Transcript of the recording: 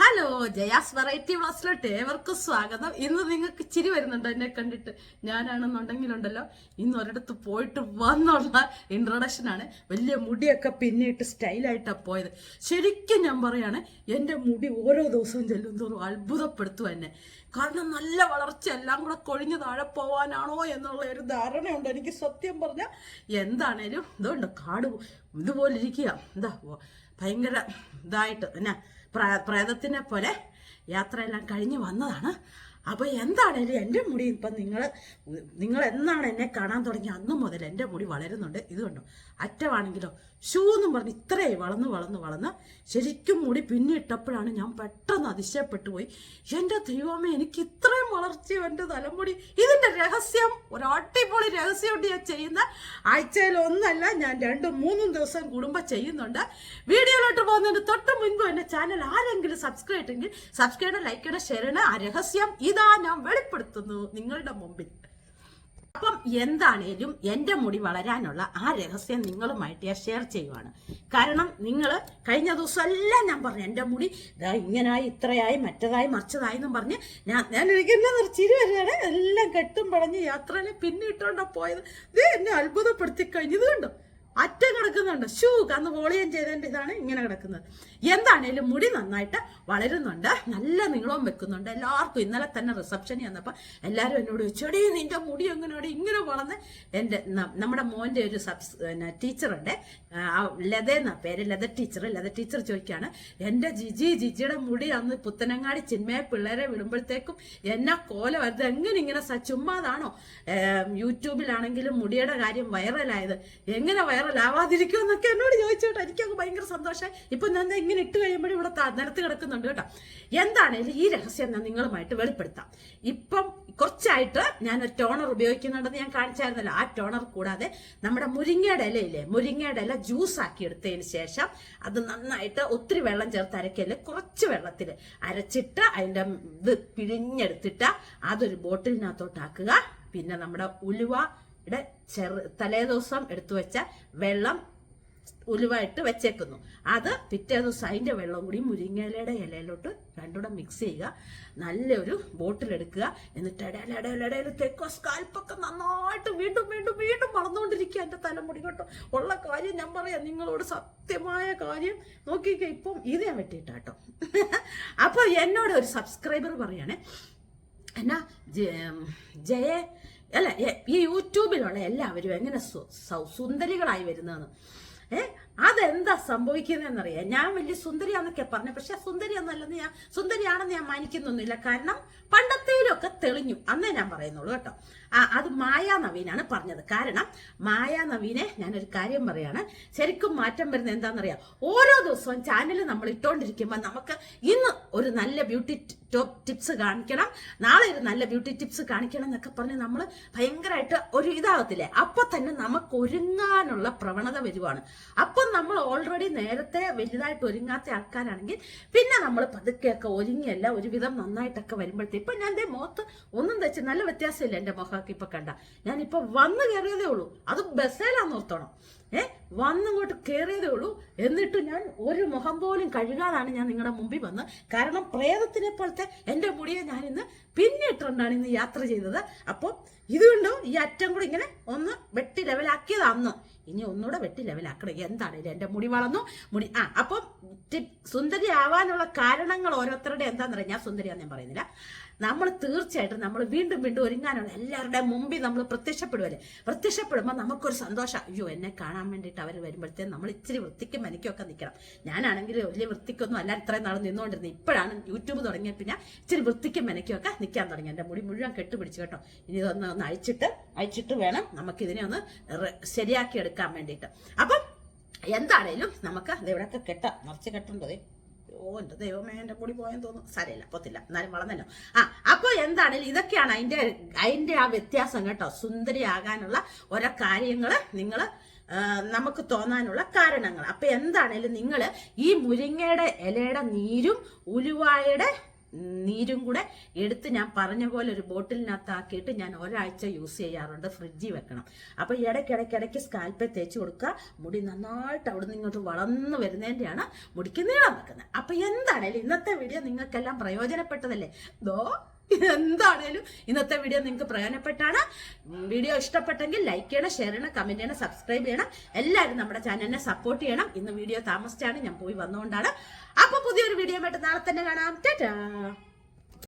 Hello Jaya's variety ക്ലാസ്സിലോട്ട് ഏവർക്കും സ്വാഗതം. ഇന്ന് നിങ്ങൾക്ക് ചിരി വരുന്നുണ്ടോ എന്നെ കണ്ടിട്ട്? ഞാനാണെന്നുണ്ടെങ്കിലുണ്ടല്ലോ ഇന്ന് ഒരിടത്ത് പോയിട്ട് വന്നുള്ള ഇൻട്രൊഡക്ഷൻ ആണ്. വലിയ മുടിയൊക്കെ പിന്നിട്ട് സ്റ്റൈലായിട്ടാണ് പോയത്. ശരിക്കും ഞാൻ പറയാണ് എന്റെ മുടി ഓരോ ദിവസവും ചെല്ലും തോറും അത്ഭുതപ്പെടുത്തും എന്നെ. കാരണം നല്ല വളർച്ച എല്ലാം കൂടെ കൊഴിഞ്ഞു താഴെ പോവാനാണോ എന്നുള്ള ഒരു ധാരണയുണ്ട്. എനിക്ക് സത്യം പറഞ്ഞാൽ എന്താണേലും ഇതുണ്ട് കാട് ഇതുപോലെ ഇരിക്കുക എന്താ ഭയങ്കര ഇതായിട്ട് എന്നാ പ്രേതത്തിനെ പോലെ യാത്രയെല്ലാം കഴിഞ്ഞ് വന്നതാണ്. അപ്പോൾ എന്താണേലും എന്റെ മുടി ഇപ്പം നിങ്ങൾ നിങ്ങൾ എന്നാണ് എന്നെ കാണാൻ തുടങ്ങി അന്ന് മുതൽ എന്റെ മുടി വളരുന്നുണ്ട്. ഇത് കണ്ടോ? അറ്റമാണെങ്കിലോ ഷൂ എന്നും പറഞ്ഞ് ഇത്രയും വളർന്ന് വളർന്ന് വളർന്ന് ശരിക്കും മുടി പിന്നിട്ടപ്പോഴാണ് ഞാൻ പെട്ടെന്ന് അതിശയപ്പെട്ടു പോയി. എന്റെ ദൈവമേ എനിക്ക് ഇത്രയും വളർച്ചയോ എന്റെ തലമുടി? ഇതിന്റെ രഹസ്യം ഒരു അടിപൊളി രഹസ്യമുണ്ട് ഞാൻ ചെയ്യുന്ന ആഴ്ചയിൽ ഒന്നല്ല ഞാൻ രണ്ടും മൂന്നും ദിവസം കൂടുമ്പോൾ ചെയ്യുന്നുണ്ട്. വീഡിയോയിലോട്ട് പോകുന്നതിന് തൊട്ട് മുൻപ് എന്റെ ചാനൽ ആരെങ്കിലും സബ്സ്ക്രൈബ് ചെയ്തെങ്കിൽ സബ്സ്ക്രൈബ് ചെയ്യണം ലൈക്ക് ചെയ്യണം ഷെയർ ചെയ്യണം. ആ രഹസ്യം ഇതാ ഞാൻ വെളിപ്പെടുത്തുന്നു നിങ്ങളുടെ മുമ്പിൽ. അപ്പം എന്താണേലും എന്റെ മുടി വളരാനുള്ള ആ രഹസ്യം നിങ്ങളുമായിട്ട് ഞാൻ ഷെയർ ചെയ്യുവാണ്. കാരണം നിങ്ങൾ കഴിഞ്ഞ ദിവസം എല്ലാം ഞാൻ പറഞ്ഞു എന്റെ മുടി ഇതാ ഇങ്ങനായി ഇത്രയായി മറ്റതായി മറിച്ചതായി എന്നും പറഞ്ഞ് ഞാൻ ഞാൻ എനിക്ക് നിർച്ചിരി ചിരി വരികയാണ്. എല്ലാം കെട്ടും പടഞ്ഞ് യാത്രയിൽ പിന്നിട്ടുകൊണ്ടാണ് പോയത്. ഇത് എന്നെ അത്ഭുതപ്പെടുത്തി കഴിഞ്ഞത് കണ്ടോ? അറ്റം കിടക്കുന്നുണ്ട്. ഷൂ അന്ന് വോളിയം ചെയ്തതിന്റെ ഇതാണ് ഇങ്ങനെ കിടക്കുന്നത്. എന്താണേലും മുടി നന്നായിട്ട് വളരുന്നുണ്ട്. നല്ല നീളവും വെക്കുന്നുണ്ട്. എല്ലാവർക്കും ഇന്നലെ തന്നെ റിസപ്ഷനിൽ വന്നപ്പോൾ എല്ലാവരും എന്നോട് ചെടി നിന്റെ മുടി എങ്ങനെയാണ് ഇങ്ങനെ വളർന്ന് എന്റെ നമ്മുടെ മോന്റെ ഒരു സബ്സ് പിന്നെ ടീച്ചറുണ്ട്. ലത എന്നാ പേര്? ലത ടീച്ചർ ലത ടീച്ചർ ചോദിക്കുകയാണ് എന്റെ ജിജി ജിജിയുടെ മുടി അന്ന് പുത്തനങ്ങാടി ചിന്മയ പിള്ളേരെ വിടുമ്പോഴത്തേക്കും എന്നാ കോലം അത് എങ്ങനെ ഇങ്ങനെ ചുമ്മാതാണോ? യൂട്യൂബിലാണെങ്കിലും മുടിയുടെ കാര്യം വൈറലായത്. എങ്ങനെ വൈറലാവാതിരിക്കും എന്നൊക്കെ എന്നോട് ചോദിച്ചോട്ടോ എനിക്കൊക്കെ ഭയങ്കര സന്തോഷമായി ഇപ്പൊ ഞാൻ ഇങ്ങനെ ഇട്ട് കഴിയുമ്പോഴും ഇവിടെ നിരത്ത് കിടക്കുന്നുണ്ട് കേട്ടോ. എന്താണേലും ഈ രഹസ്യം ഞാൻ നിങ്ങളുമായിട്ട് വെളിപ്പെടുത്താം. ഇപ്പം കുറച്ചായിട്ട് ഞാൻ ഒരു ടോണർ ഉപയോഗിക്കുന്നുണ്ടെന്ന് ഞാൻ കാണിച്ചായിരുന്നല്ലോ. ആ ടോണർ കൂടാതെ നമ്മുടെ മുരിങ്ങയുടെ ഇലയില്ലേ മുരിങ്ങയുടെ ഇല ജ്യൂസ് ആക്കി എടുത്തതിന് ശേഷം അത് നന്നായിട്ട് ഒത്തിരി വെള്ളം ചേർത്ത് അരക്കൽ. കുറച്ച് വെള്ളത്തിൽ അരച്ചിട്ട് അതിന്റെ ഇത് പിഴിഞ്ഞെടുത്തിട്ട് അതൊരു ബോട്ടിലിനകത്തോട്ടാക്കുക പിന്നെ നമ്മുടെ ഉലുവയുടെ ചെറു തലേദിവസം എടുത്തു വെച്ച വെള്ളം ഉലുവായിട്ട് വെച്ചേക്കുന്നു. അത് പിറ്റേ ദിവസം അതിന്റെ വെള്ളം കൂടി മുരിങ്ങയിലയുടെ ഇലയിലോട്ട് രണ്ടുകൂടെ മിക്സ് ചെയ്യുക. നല്ലൊരു ബോട്ടിലെടുക്കുക എന്നിട്ട് ഇടയിൽ ഇടയിൽ തെക്കോ സ്കാൽപ്പൊക്കെ നന്നായിട്ട് വീണ്ടും വീണ്ടും വീണ്ടും വളർന്നുകൊണ്ടിരിക്കുക എന്റെ തലമുടി കേട്ടോ. ഉള്ള കാര്യം ഞാൻ പറയാം. നിങ്ങളോട് സത്യമായ കാര്യം നോക്കിക്കേ. ഇപ്പം ഇത് ഞാൻ വെട്ടിയിട്ടാട്ടോ. അപ്പോൾ എന്നോട് ഒരു സബ്സ്ക്രൈബർ പറയണേ. എന്നാ ജയ അല്ല ഈ യൂട്യൂബിലുള്ള എല്ലാവരും എങ്ങനെ സുന്ദരികളായി വരുന്നതെന്ന്. ഏ? അതെന്താ സംഭവിക്കുന്നതെന്നറിയാം. ഞാൻ വലിയ സുന്ദരിയാന്നൊക്കെ പറഞ്ഞു. പക്ഷെ സുന്ദരിയൊന്നല്ലെന്ന് ഞാൻ സുന്ദരിയാണെന്ന് ഞാൻ മാനിക്കുന്നൊന്നുമില്ല. കാരണം പണ്ടത്തേലൊക്കെ തെളിഞ്ഞു. അന്നേ ഞാൻ പറയുന്നുള്ളൂ കേട്ടോ. ആ അത് മായാ നവീനാണ് പറഞ്ഞത്. കാരണം മായാ നവീനെ ഞാനൊരു കാര്യം പറയാണ്. ശരിക്കും മാറ്റം വരുന്നത് എന്താണെന്നറിയാം ഓരോ ദിവസവും ചാനൽ നമ്മൾ ഇട്ടുകൊണ്ടിരിക്കുമ്പോൾ നമുക്ക് ഇന്ന് ഒരു നല്ല ബ്യൂട്ടി ടോപ്പ് ടിപ്സ് കാണിക്കണം. നാളെ ഒരു നല്ല ബ്യൂട്ടി ടിപ്സ് കാണിക്കണം എന്നൊക്കെ പറഞ്ഞ് നമ്മൾ ഭയങ്കരമായിട്ട് ഒരു ഇതാകത്തില്ലേ അപ്പൊ തന്നെ നമുക്ക് ഒരുങ്ങാനുള്ള പ്രവണത വരുവാണ്. അപ്പം നമ്മൾ ഓൾറെഡി നേരത്തെ വലുതായിട്ട് ഒരുങ്ങാത്ത ആൾക്കാരാണെങ്കിൽ പിന്നെ നമ്മൾ പതുക്കെയൊക്കെ ഒരുങ്ങിയല്ല ഒരുവിധം നന്നായിട്ടൊക്കെ വരുമ്പോഴത്തേ ഇപ്പൊ ഞാൻ എന്റെ മുഖത്ത് ഒന്നും തെച്ച് നല്ല വ്യത്യാസമില്ല എന്റെ മുഖമൊക്കെ ഇപ്പൊ കണ്ട. ഞാനിപ്പോ വന്ന് കയറിയതേ ഉള്ളൂ. അത് ബസ്സേലാന്ന് ഓർത്തോണം. ഏ? വന്നിങ്ങോട്ട് കയറിയതേ ഉള്ളൂ. എന്നിട്ട് ഞാൻ ഒരു മുഖം പോലും കഴുകാതാണ് ഞാൻ നിങ്ങളുടെ മുമ്പിൽ വന്ന്. കാരണം പ്രേതത്തിനെ പോലത്തെ എന്റെ മുടിയെ ഞാൻ ഇന്ന് പിന്നിട്ടുകൊണ്ടാണ് ഇന്ന് യാത്ര ചെയ്തത്. അപ്പോൾ ഇതുകൊണ്ടും ഈ അറ്റം കൂടി ഇങ്ങനെ ഒന്ന് വെട്ടി ലെവലാക്കിയത് അന്ന്. ഇനി ഒന്നുകൂടെ വെട്ടി ലെവലാക്കണം. എന്താണ് എന്റെ മുടി വളർന്നു? മുടി ആ അപ്പം സുന്ദരി ആവാനുള്ള കാരണങ്ങൾ ഓരോരുത്തരുടെ എന്താണെന്ന് ഞാൻ സുന്ദരിയാന്ന് ഞാൻ പറയുന്നില്ല. നമ്മൾ തീർച്ചയായിട്ടും നമ്മൾ വീണ്ടും വീണ്ടും ഒരുങ്ങാനുള്ള എല്ലാവരുടെയും മുമ്പിൽ നമ്മൾ പ്രത്യക്ഷപ്പെടുവല്ലേ? പ്രത്യക്ഷപ്പെടുമ്പോൾ നമുക്കൊരു സന്തോഷം. അയ്യോ എന്നെ കാണാൻ വേണ്ടിയിട്ട് അവർ വരുമ്പോഴത്തേക്കും നമ്മൾ ഇച്ചിരി വൃത്തിക്കും മനിക്കൊക്കെ നിൽക്കണം ഞാനാണെങ്കിൽ വലിയ വൃത്തിക്കൊന്നും അല്ല ഇത്രയും നാൾ നിന്നുകൊണ്ടിരുന്നത് ഇപ്പോഴാണ് യൂട്യൂബ് തുടങ്ങിയ പിന്നെ ഇച്ചിരി വൃത്തിക്കും മെനക്കൊക്കെ നിൽക്കാൻ തുടങ്ങി. എന്റെ മുടി മുഴുവൻ കെട്ടുപിടിച്ച് കേട്ടോ. ഇനി ഇതൊന്ന് ഒന്ന് അഴിച്ചിട്ട് അഴിച്ചിട്ട് വേണം നമുക്കിതിനെ ഒന്ന് ശരിയാക്കി എടുക്കാൻ വേണ്ടിയിട്ട്. അപ്പം എന്താണേലും നമുക്ക് ഇവിടെയൊക്കെ കെട്ടാം. നിറച്ച് കെട്ടേണ്ടതേ ഓ എന്റെ ദൈവമേ എന്റെ പൊടി പോയെന്ന് തോന്നുന്നു. സാരമില്ല പൊത്തില്ല. എന്നാലും വളർന്നല്ലോ. ആ അപ്പോൾ എന്താണേലും ഇതൊക്കെയാണ് അതിന്റെ അതിന്റെ ആ വ്യത്യാസം കേട്ടോ. സുന്ദരിയാകാനുള്ള ഓരോ കാര്യങ്ങൾ നിങ്ങൾ നമുക്ക് തോന്നാനുള്ള കാരണങ്ങൾ. അപ്പൊ എന്താണേലും നിങ്ങൾ ഈ മുരിങ്ങയുടെ ഇലയുടെ നീരും ഉലുവായുടെ നീരും കൂടെ എടുത്ത് ഞാൻ പറഞ്ഞ പോലെ ഒരു ബോട്ടിലിനകത്ത് ആക്കിയിട്ട് ഞാൻ ഒരാഴ്ച യൂസ് ചെയ്യാറുണ്ട് ഫ്രിഡ്ജിൽ വെക്കണം. അപ്പോൾ ഇടയ്ക്കിടയ്ക്കിടയ്ക്ക് ഇടയ്ക്ക് സ്കാൽപ്പേ തേച്ച് കൊടുക്കുക. മുടി നന്നായിട്ട് അവിടെ നിന്ന് ഇങ്ങോട്ട് വളർന്നു വരുന്നതിന്റെയാണ് മുടിക്ക് നീളം വെക്കുന്നത്. അപ്പോൾ എന്താണേലും ഇന്നത്തെ വീഡിയോ നിങ്ങൾക്കെല്ലാം പ്രയോജനപ്പെട്ടതല്ലേ? ദോ എന്താണേലും ഇന്നത്തെ വീഡിയോ നിങ്ങൾക്ക് പ്രയോജനപ്പെട്ടാണ്. വീഡിയോ ഇഷ്ടപ്പെട്ടെങ്കിൽ ലൈക്ക് ചെയ്യണം ഷെയർ ചെയ്യണം കമന്റ് ചെയ്യണം സബ്സ്ക്രൈബ് ചെയ്യണം. എല്ലാവരും നമ്മുടെ ചാനലിനെ സപ്പോർട്ട് ചെയ്യണം. ഇന്ന് വീഡിയോ താമസിച്ചാണ് ഞാൻ പോയി വന്നുകൊണ്ടാണ് അപ്പൊ പുതിയൊരു വീഡിയോ ആയിട്ട് നാളെ തന്നെ കാണാം. ടാറ്റാ